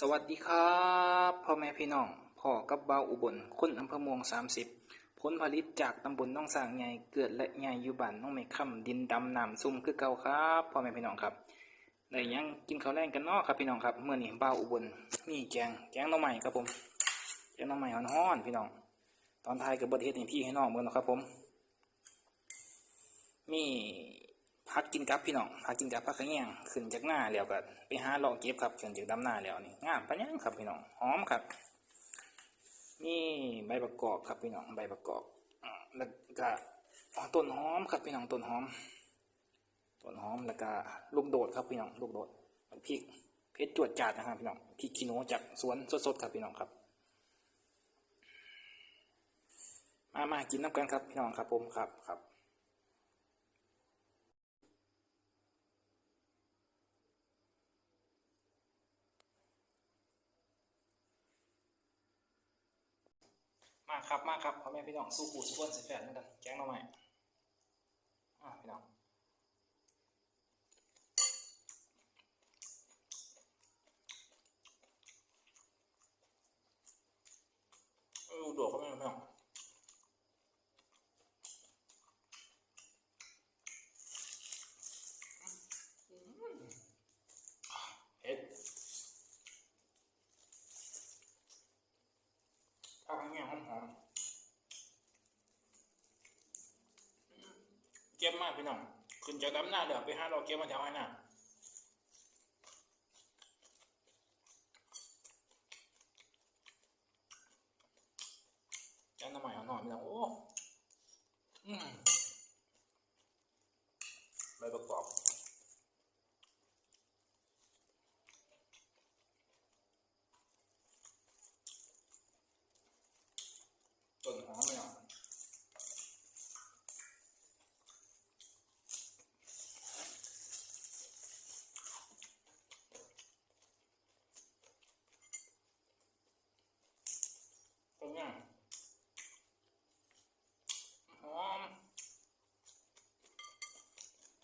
สวัสดีครับพ่อแม่พี่น้องพ่อกับเบาอุบลคนอำเภอเมวง30 ผลผลิตจากตำบลน้องสางใหญ่เกิดและใหญ่อยู่บ้านน้องไม่ค่ำดินดำน้ำซุ่มคือเก่าครับพ่อแม่พี่น้องครับได้ยังกินข้าวแรงกันเนาะครับพี่น้องครับเมื่อนี้เบาอุบลมีแกงแกงหน่อใหม่ครับผมแกงหน่อใหม่ฮ้อนๆพี่น้อง ตอนท้ายกับบทเทศให้พี่ให้น้องเมื่อนะครับผม มี พักกินกับพี่น้องพักกินกับพักขะแยงขึ้นจากหน้าแล้วก็ไปหาเลาะเก็บครับขึ้นจากดำหน้าแล้วนี่งามปะยังครับพี่น้องหอมครับนี่ใบประกอบครับพี่น้องใบประกอบแล้วก็ต้นหอมครับพี่น้องต้นหอมต้นหอมแล้วก็ลูกโดดครับพี่น้องลูกโดดพริกเพชรจวดจัดนะครับพี่น้องพริกขี้หนูจากสวนสดๆครับพี่น้องครับ มามากินน้ำกันครับพี่น้องครับผมครับครับาครับมากครับพ่อแม่พี่น้องสู้ปูสู้คนใส่แฟนเหมือนกันแกงหน่อไม้อ่าพี่น้องเออดวกก็ไม่พี่น้องเผ็ดข้าวแห้งหอมๆ เก็บมากพี่น้องขึ้นจากดำหน้าเดี๋ยวไปห้าเราเก็บมาแถวไอ้หน้าจานน้ำใหม่หน่อยพี่น้องโอ้